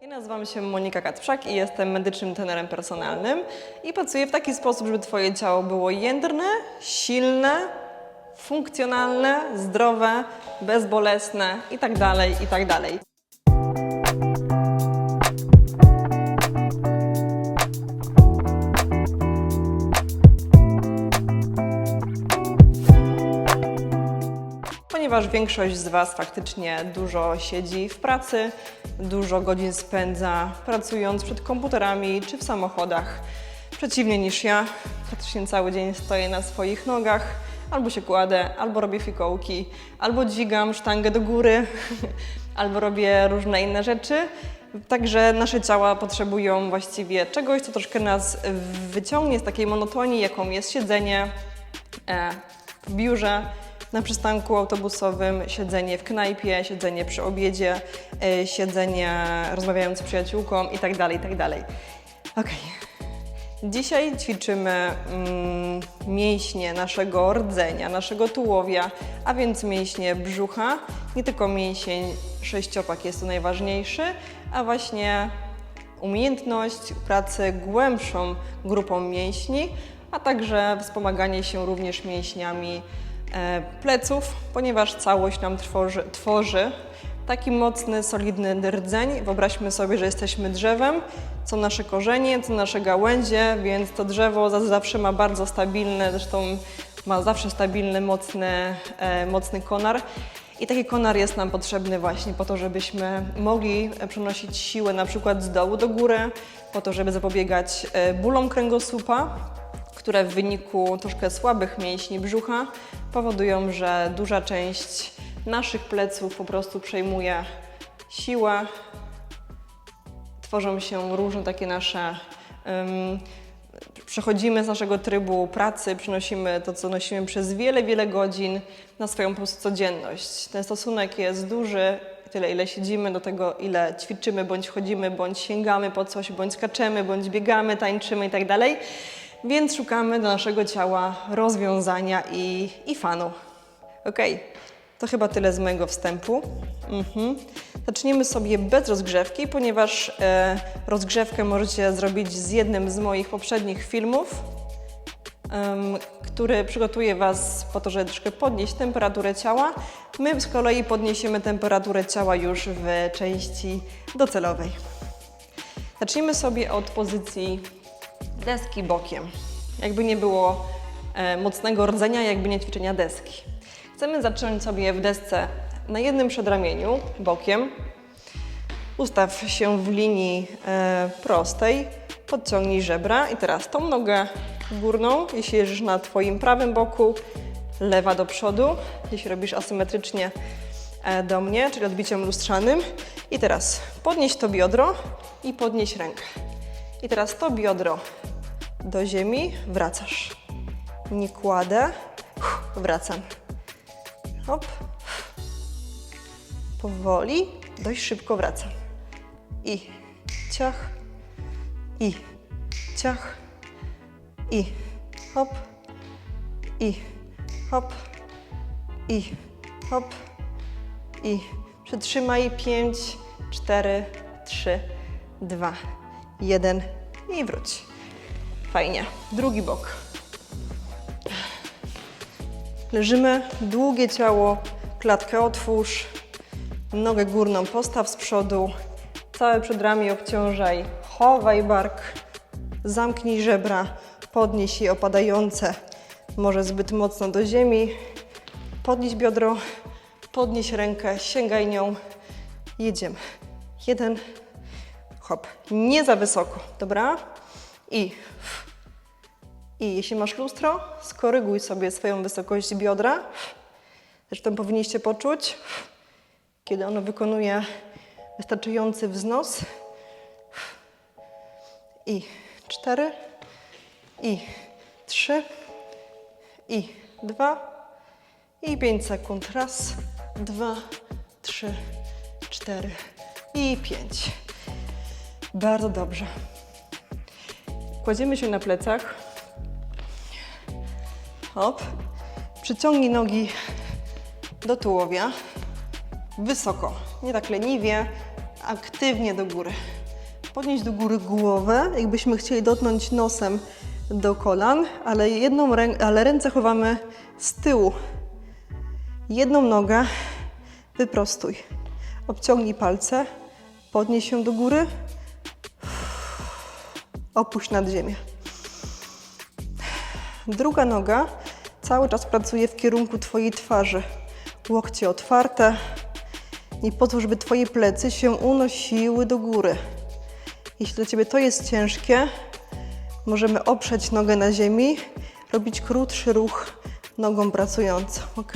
Ja nazywam się Monika Katprzak i jestem medycznym trenerem personalnym i pracuję w taki sposób, żeby Twoje ciało było jędrne, silne, funkcjonalne, zdrowe, bezbolesne itd., itd. Ponieważ większość z Was faktycznie dużo siedzi w pracy, dużo godzin spędza pracując przed komputerami czy w samochodach. Przeciwnie niż ja, praktycznie cały dzień stoję na swoich nogach, albo się kładę, albo robię fikołki, albo dźwigam sztangę do góry, albo robię różne inne rzeczy. Także nasze ciała potrzebują właściwie czegoś, co troszkę nas wyciągnie z takiej monotonii, jaką jest siedzenie, e, w biurze, na przystanku autobusowym, siedzenie w knajpie, siedzenie przy obiedzie, e, siedzenie rozmawiając z przyjaciółką itd. itd. Okej. Dzisiaj ćwiczymy mm, mięśnie naszego rdzenia, naszego tułowia, a więc mięśnie brzucha. Nie tylko mięsień sześciopak jest tu najważniejszy, a właśnie umiejętność pracy głębszą grupą mięśni, a także wspomaganie się również mięśniami pleców, ponieważ całość nam tworzy, tworzy taki mocny, solidny rdzeń. Wyobraźmy sobie, że jesteśmy drzewem, są nasze korzenie, są nasze gałęzie, więc to drzewo za- zawsze ma bardzo stabilne, zresztą ma zawsze stabilny, mocny, e, mocny konar. I taki konar jest nam potrzebny właśnie po to, żebyśmy mogli e, przenosić siłę na przykład z dołu do góry, po to, żeby zapobiegać e, bólom kręgosłupa, które w wyniku troszkę słabych mięśni brzucha powodują, że duża część naszych pleców po prostu przejmuje siłę. Tworzą się różne takie nasze. ym, przechodzimy z naszego trybu pracy, przynosimy to, co nosimy przez wiele, wiele godzin na swoją po prostu codzienność. Ten stosunek jest duży, tyle ile siedzimy, do tego ile ćwiczymy, bądź chodzimy, bądź sięgamy po coś, bądź skaczemy, bądź biegamy, tańczymy i tak. Więc szukamy do naszego ciała rozwiązania i, i fanu. Okej, to chyba tyle z mojego wstępu. Mhm. Zaczniemy sobie bez rozgrzewki, ponieważ e, rozgrzewkę możecie zrobić z jednym z moich poprzednich filmów, który przygotuje Was po to, żeby troszkę podnieść temperaturę ciała. My z kolei podniesiemy temperaturę ciała już w części docelowej. Zacznijmy sobie od pozycji deski bokiem. Jakby nie było e, mocnego rdzenia, jakby nie ćwiczenia deski. Chcemy zacząć sobie w desce na jednym przedramieniu, bokiem. Ustaw się w linii e, prostej, podciągnij żebra i teraz tą nogę górną, jeśli leżysz na Twoim prawym boku, lewa do przodu, jeśli robisz asymetrycznie e, do mnie, czyli odbiciem lustrzanym. I teraz podnieś to biodro i podnieś rękę. I teraz to biodro do ziemi, wracasz. Nie kładę, wracam. Hop. Powoli, dość szybko wracam. I ciach, i ciach, i hop, i hop, i hop, i przytrzymaj 5, 4, 3, 2, 1 i wróć. Fajnie. Drugi bok. Leżymy, długie ciało, klatkę otwórz, nogę górną postaw z przodu, całe przedramię obciążaj, chowaj bark, zamknij żebra, podnieś je opadające, może zbyt mocno do ziemi, podnieś biodro, podnieś rękę, sięgaj nią, jedziemy. Jeden, hop, nie za wysoko, dobra? I i jeśli masz lustro, skoryguj sobie swoją wysokość biodra. Zresztą powinniście poczuć, kiedy ono wykonuje wystarczający wznos. I cztery, i trzy, i dwa, i pięć sekund. Raz, dwa, trzy, cztery i pięć. Bardzo dobrze. Kładziemy się na plecach. Hop. Przyciągnij nogi do tułowia. Wysoko. Nie tak leniwie, aktywnie do góry. Podnieść do góry głowę, jakbyśmy chcieli dotknąć nosem do kolan, ale jedną rę- ale ręce chowamy z tyłu. Jedną nogę wyprostuj. Obciągnij palce, podnieś się do góry, opuść nad ziemię. Druga noga cały czas pracuje w kierunku Twojej twarzy. Łokcie otwarte. I po to, żeby Twoje plecy się unosiły do góry. Jeśli dla Ciebie to jest ciężkie, możemy oprzeć nogę na ziemi, robić krótszy ruch nogą pracującą, ok?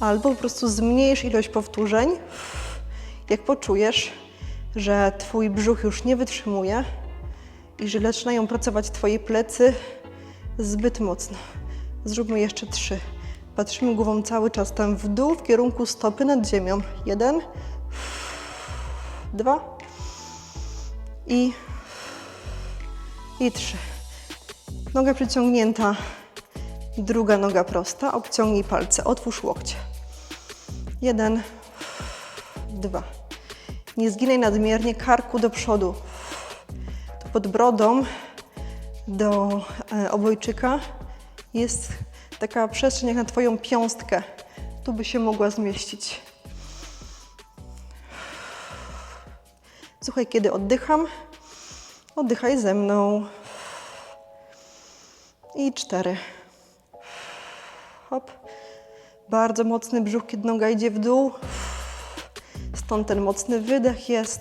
Albo po prostu zmniejsz ilość powtórzeń. Jak poczujesz, że Twój brzuch już nie wytrzymuje i że zaczynają pracować Twoje plecy zbyt mocno. Zróbmy jeszcze trzy. Patrzymy głową cały czas tam w dół, w kierunku stopy nad ziemią. Jeden, dwa i, i trzy. Noga przyciągnięta, druga noga prosta. Obciągnij palce, otwórz łokcie. Jeden, dwa. Nie zginaj nadmiernie karku do przodu. Pod brodą do e, obojczyka jest taka przestrzeń jak na Twoją piąstkę. Tu by się mogła zmieścić. Słuchaj, kiedy oddycham, oddychaj ze mną. I cztery. Hop. Bardzo mocny brzuch, kiedy noga idzie w dół. Stąd ten mocny wydech jest.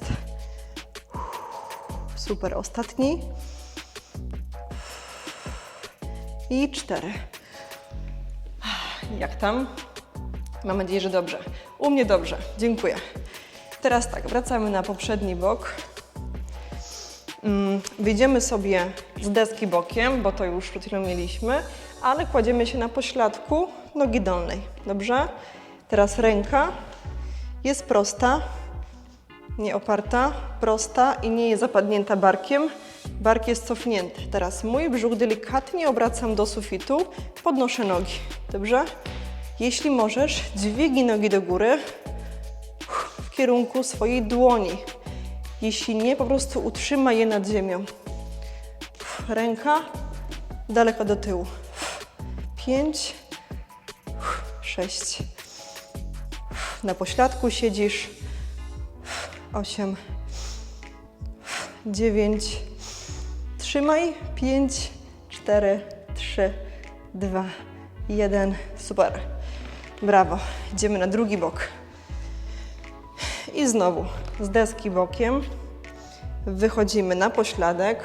Super, ostatni. I cztery. Jak tam? Mam nadzieję, że dobrze. U mnie dobrze, dziękuję. Teraz tak, wracamy na poprzedni bok. Mm, Wyjdziemy sobie z deski bokiem, bo to już przed chwilą mieliśmy, ale kładziemy się na pośladku nogi dolnej. Dobrze? Teraz ręka jest prosta, nie oparta, prosta i nie jest zapadnięta barkiem. Bark jest cofnięty. Teraz mój brzuch delikatnie obracam do sufitu, podnoszę nogi. Dobrze? Jeśli możesz, dźwignij nogi do góry w kierunku swojej dłoni. Jeśli nie, po prostu utrzymaj je nad ziemią. Ręka daleko do tyłu. Pięć, sześć. Na pośladku siedzisz. Osiem, dziewięć. Trzymaj. Pięć, cztery, trzy, dwa, jeden. Super. Brawo. Idziemy na drugi bok. I znowu z deski bokiem wychodzimy na pośladek.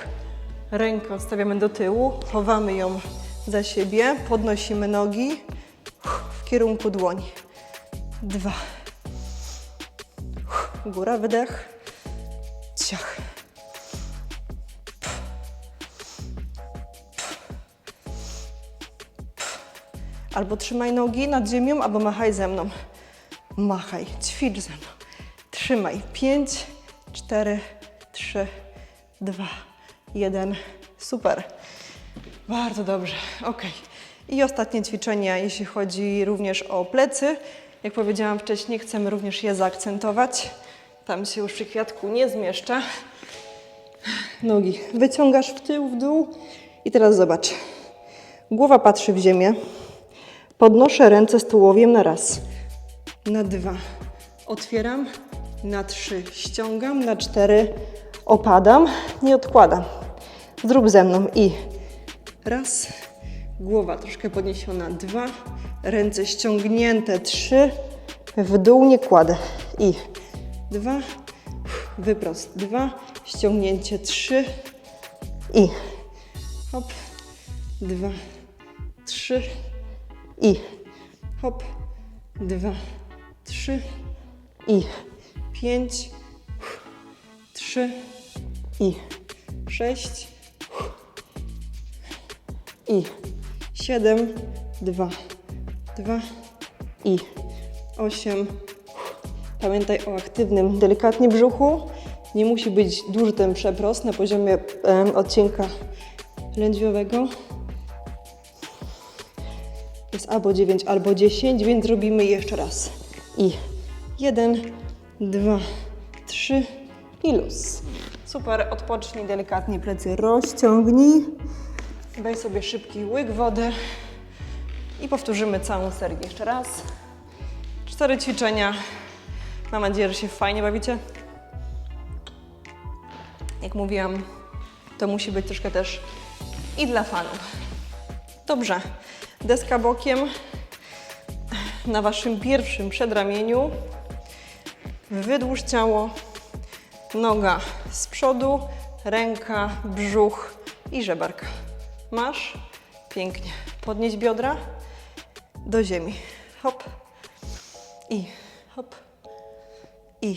Rękę odstawiamy do tyłu, chowamy ją za siebie, podnosimy nogi w kierunku dłoni. Dwa. Góra, wydech. Ciach. Albo trzymaj nogi nad ziemią, albo machaj ze mną. Machaj, ćwicz ze mną. Trzymaj. Pięć, cztery, trzy, dwa, jeden. Super. Bardzo dobrze. Ok. I ostatnie ćwiczenia, jeśli chodzi również o plecy. Jak powiedziałam wcześniej, chcemy również je zaakcentować. Tam się już przy kwiatku nie zmieszcza. Nogi wyciągasz w tył, w dół. I teraz zobacz. Głowa patrzy w ziemię. Podnoszę ręce z tułowiem na raz, na dwa. Otwieram, na trzy. Ściągam, na cztery. Opadam, nie odkładam. Zrób ze mną i raz. Głowa troszkę podniesiona, dwa. Ręce ściągnięte, trzy. W dół nie kładę. I dwa. Wyprost, dwa. Ściągnięcie, trzy. I hop. Dwa, trzy. I hop, dwa, trzy. I pięć, trzy. I sześć. I siedem, dwa, dwa. I osiem. Pamiętaj o aktywnym, delikatnie brzuchu. Nie musi być duży ten przeprost na poziomie em, odcinka lędźwiowego jest albo 9, albo 10, więc robimy jeszcze raz. I 1, 2, 3, i luz. Super, odpocznij delikatnie plecy, rozciągnij. Weź sobie szybki łyk wody i powtórzymy całą serię jeszcze raz. Cztery ćwiczenia. Mam nadzieję, że się fajnie bawicie. Jak mówiłam, to musi być troszkę też i dla fanów. Dobrze, deska bokiem na Waszym pierwszym przedramieniu. Wydłuż ciało, noga z przodu, ręka, brzuch i żeberka. Masz? Pięknie. Podnieś biodra do ziemi. Hop. I hop. I.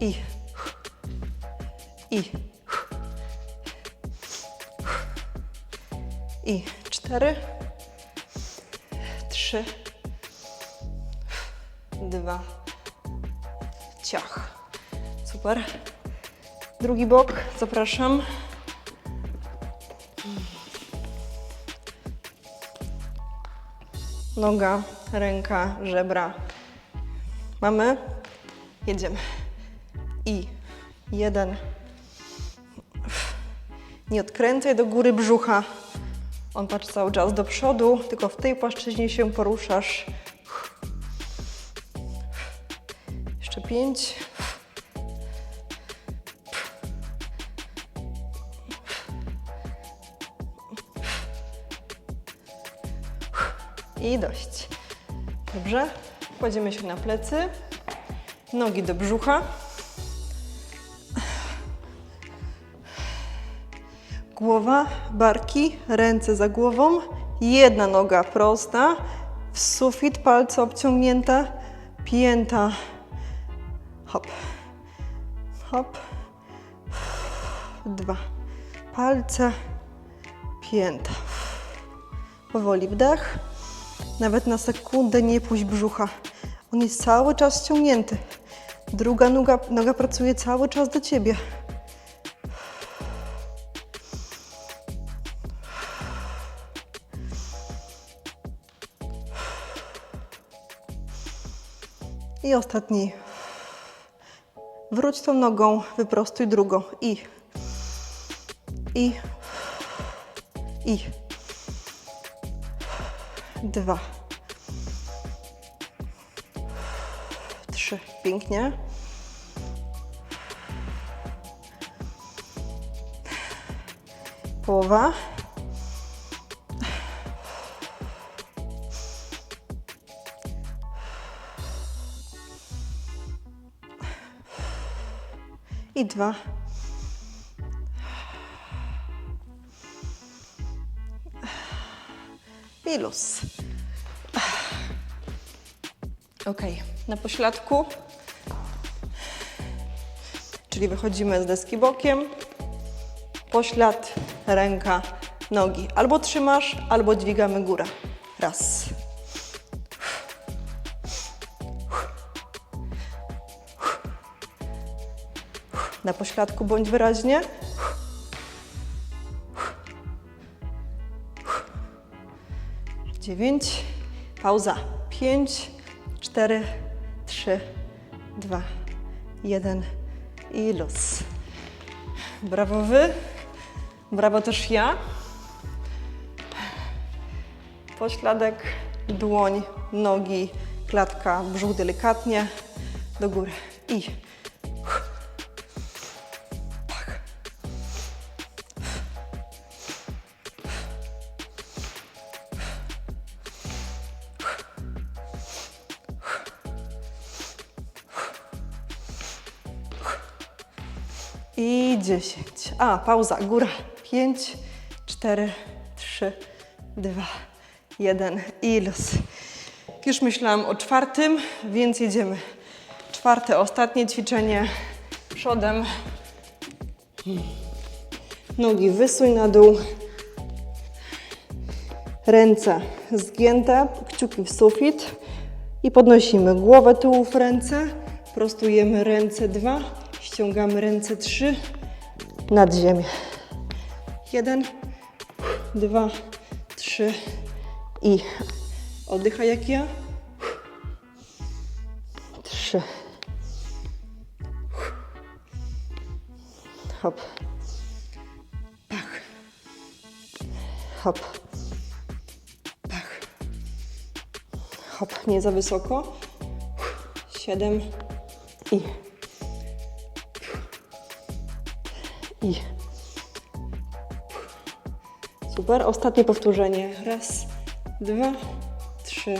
I. I. I. Cztery. Trzy. Dwa. Ciach. Super. Drugi bok, zapraszam. Noga, ręka, żebra. Mamy? Jedziemy. I jeden. Nie odkręcaj do góry brzucha. On patrzy cały czas do przodu, tylko w tej płaszczyźnie się poruszasz. Jeszcze pięć. I dość. Dobrze. Kładziemy się na plecy. Nogi do brzucha. Głowa, barki, ręce za głową. Jedna noga prosta. W sufit, palce obciągnięte. Pięta. Hop. Hop. Dwa. Palce. Pięta. Powoli wdech. Nawet na sekundę nie puść brzucha. On jest cały czas ściągnięty. Druga noga, noga pracuje cały czas do ciebie. I ostatni. Wróć tą nogą, wyprostuj drugą. I. I. I. Dwa. Trzy. Pięknie. Połowa. I dwa. I luz. Ok, na pośladku, czyli wychodzimy z deski bokiem, poślad, ręka, nogi. Albo trzymasz, albo dźwigamy górę. Raz. Na pośladku bądź wyraźnie. Dziewięć. Pauza. Pięć, cztery, trzy, dwa, jeden i luz. Brawo wy. Brawo też ja. Pośladek, dłoń, nogi, klatka, brzuch delikatnie do góry. I A, pauza, góra. 5, 4, 3, 2, 1 i los. Już myślałam o czwartym, więc jedziemy. Czwarte, ostatnie ćwiczenie przodem. Nogi wysuń na dół. Ręce zgięte, kciuki w sufit. I podnosimy głowę, tułów, ręce. Prostujemy ręce dwa, ściągamy ręce trzy nad ziemię. Jeden, dwa, trzy i oddychaj jak ja. Trzy. Hop. Pach. Hop. Pach. Hop, nie za wysoko. Siedem. I. I. Super. Ostatnie powtórzenie. Raz, dwa, trzy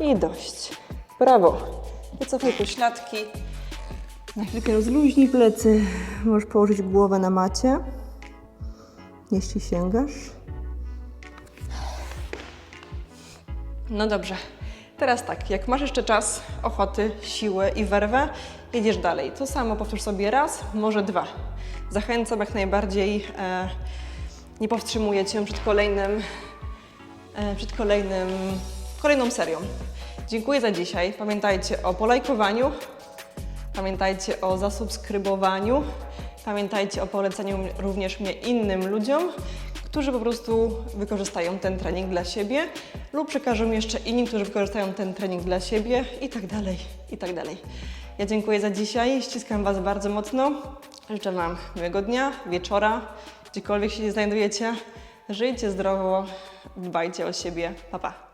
i dość. Brawo. Wycofaj pośladki. Na chwilkę rozluźnij plecy. Możesz położyć głowę na macie. Jeśli sięgasz. No dobrze. Teraz tak, jak masz jeszcze czas, ochoty, siłę i werwę, jedziesz dalej. To samo powtórz sobie raz, może dwa. Zachęcam jak najbardziej. E, nie powstrzymuję Cię przed kolejnym, e, przed kolejnym, kolejną serią. Dziękuję za dzisiaj. Pamiętajcie o polajkowaniu, pamiętajcie o zasubskrybowaniu, pamiętajcie o poleceniu również mnie innym ludziom, którzy po prostu wykorzystają ten trening dla siebie lub przekażą jeszcze innym, którzy wykorzystają ten trening dla siebie i tak dalej, i tak dalej. Ja dziękuję za dzisiaj, ściskam Was bardzo mocno. Życzę Wam miłego dnia, wieczora, gdziekolwiek się nie znajdujecie. Żyjcie zdrowo, dbajcie o siebie. Pa, pa.